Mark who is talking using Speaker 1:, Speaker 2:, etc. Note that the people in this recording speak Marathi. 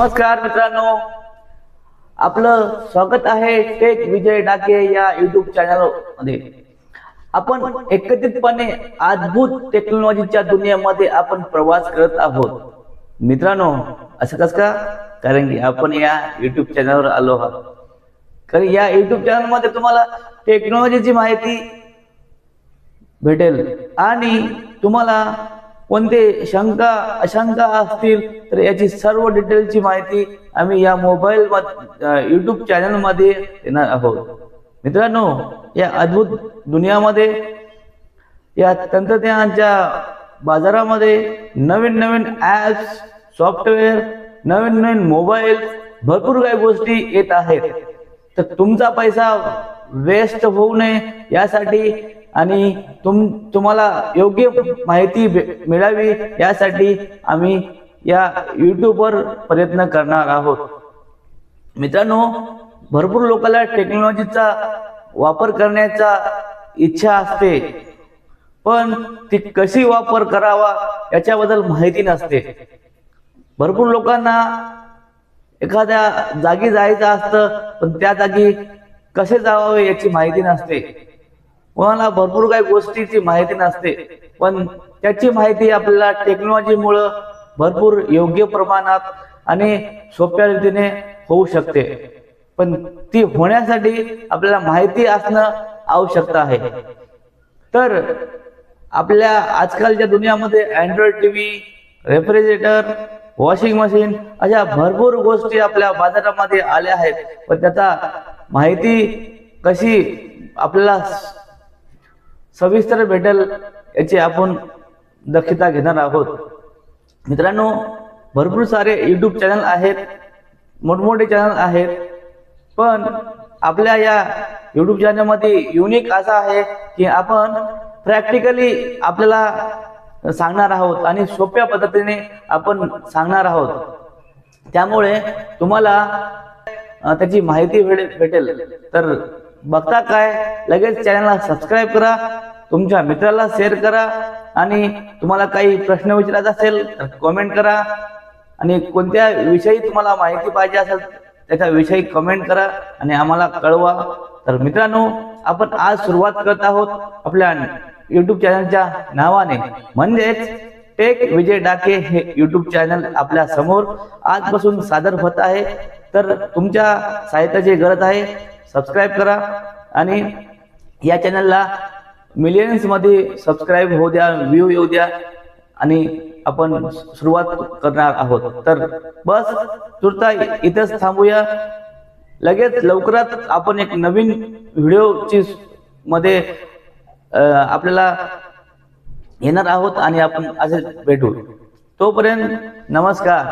Speaker 1: नमस्कार मित्रांनो. आपलं स्वागत आहे टेक विजय डाके या युट्यूब चॅनलमध्ये. आपण एकत्रितपणे अद्भुत टेक्नॉलॉजीच्या दुनियेमध्ये आपण प्रवास करत आहोत. मित्रांनो असं कस का? कारण की आपण या युट्यूब चॅनलवर आलो आहोत. कारण या युट्यूब चॅनलमध्ये तुम्हाला टेक्नॉलॉजीची माहिती भेटेल आणि तुम्हाला कोणते शंका अशंका असतील तर याची सर्व डिटेलची माहिती आम्ही या मोबाईल युट्यूब चॅनलमध्ये देणार आहोत. मित्रांनो या अद्भुत दुनियामध्ये या तंत्रज्ञानाच्या बाजारामध्ये नवीन नवीन ॲप्स सॉफ्टवेअर नवीन नवीन मोबाईल भरपूर काही गोष्टी येत आहेत. तर तुमचा पैसा वेस्ट होऊ नये यासाठी आणि तुम तुम्हाला योग्य माहिती मिळावी यासाठी आम्ही या यूट्यूबवर प्रयत्न करणार आहोत. मित्रांनो भरपूर लोकांना टेक्नॉलॉजीचा वापर करण्याचा इच्छा असते पण ती कशी वापर करावा याच्याबद्दल माहिती नसते. भरपूर लोकांना एखाद्या जागी जायचं असतं पण त्या जागी कसे जावावे याची माहिती नसते. कोणाला भरपूर काही गोष्टीची माहिती नसते. पण त्याची माहिती आपल्याला टेक्नॉलॉजीमुळं भरपूर योग्य प्रमाणात आणि सोप्या रीतीने होऊ शकते. पण ती होण्यासाठी आपल्याला माहिती असणं आवश्यक आहे. तर आपल्या आजकालच्या दुनियामध्ये Android TV refrigerator washing machine अशा भरपूर गोष्टी आपल्या बाजारामध्ये आल्या आहेत. पण त्याचा माहिती कशी आपल्याला सविस्तर भेटेल याची आपण दक्षता घेणार आहोत. मित्रांनो भरपूर सारे युट्यूब चॅनल आहेत मोठमोठे चॅनल आहेत पण आपल्या या युट्यूब चॅनलमध्ये युनिक असा आहे की आपण प्रॅक्टिकली आपल्याला सांगणार आहोत आणि सोप्या पद्धतीने आपण सांगणार आहोत. त्यामुळे तुम्हाला त्याची माहिती भेटेल. तर बघता काय? लगेच चॅनलला सबस्क्राईब करा. तुमच्या मित्राला शेअर करा आणि तुम्हाला काही प्रश्न विचारायचा असेल तर कमेंट करा. आणि कोणत्या विषयी तुम्हाला माहिती पाहिजे असेल त्याच्या विषयी कमेंट करा आणि आम्हाला कळवा. तर मित्रांनो आपण आज सुरुवात करत आहोत आपल्या युट्यूब चॅनलच्या नावाने. म्हणजेच टेक विजय डाके हे युट्यूब चॅनल आपल्यासमोर आजपासून सादर होत आहे. तर तुमच्या साहित्याची गरज आहे. सबस्क्राईब करा आणि या चॅनलला मिलियन्समध्ये सबस्क्राईब होऊ द्या व्ह्यू येऊ द्या आणि आपण सुरुवात करणार आहोत. तर बस तुर्ता इथंच थांबूया. लगेच लवकरात आपण एक नवीन व्हिडिओची मध्ये आपल्याला येणार आहोत आणि आपण असे भेटू. तोपर्यंत नमस्कार.